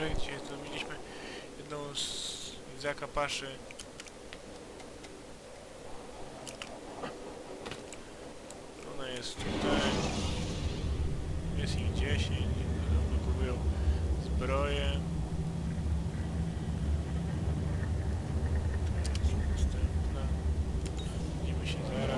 Splendry, gdzie zrobiliśmy jedną z Izaka Paszy. Ona jest tutaj. Jest ich 10 Blokowują zbroję. Następna. Widzimy się zaraz.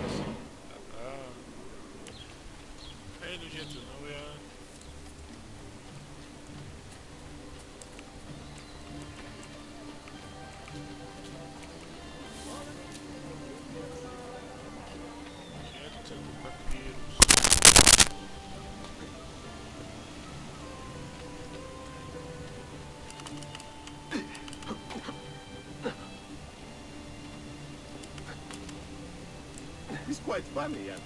He's quite funny, and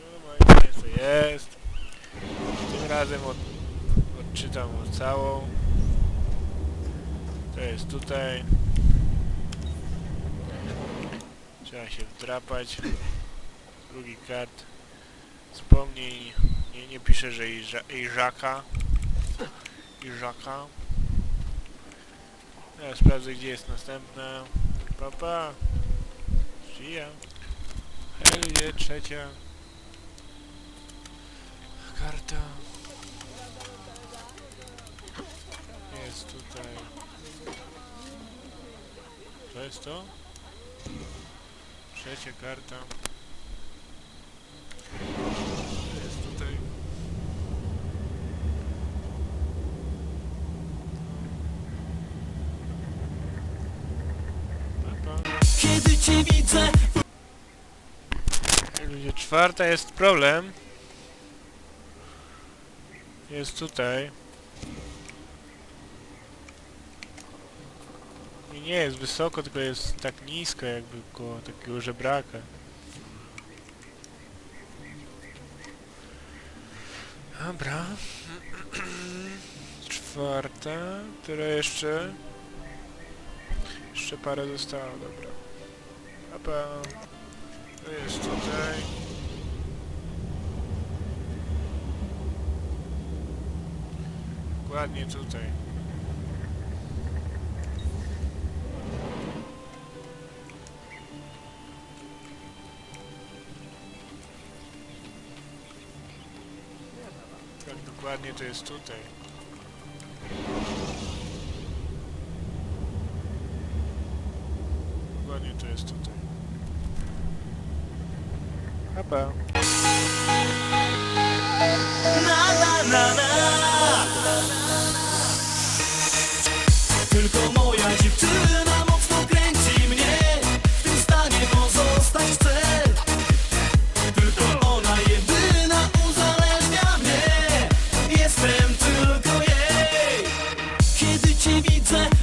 No moi państwo, jest. Tym razem od, odczytam całą. To jest tutaj. Trzeba się wdrapać. Drugi kart. Wspomnij. Nie, nie piszę, że Iża, Iżaka. Iżaka. Ja sprawdzę, gdzie jest następna. Papa. Żyję. Hej, ludzie, trzecia. Karta. Jest tutaj. Co jest to? Trzecia karta. Jest tutaj. Pa, pa. Kiedy cię widzę Ludzie, czwarta jest problem. Jest tutaj. I nie jest wysoko, tylko jest tak nisko, jakby koło takiego żebraka. Dobra. Czwarta, która jeszcze... Jeszcze parę zostało, dobra. To jest tutaj. Dokładnie tutaj. Tak dokładnie to jest tutaj. Dokładnie to jest tutaj. Papa. na na na na Tylko moja dziewczyna mocno kręci mnie. W tym stanie pozostać chcę. Tylko ona jedyna uzależnia mnie. Jestem tylko jej. Kiedy cię widzę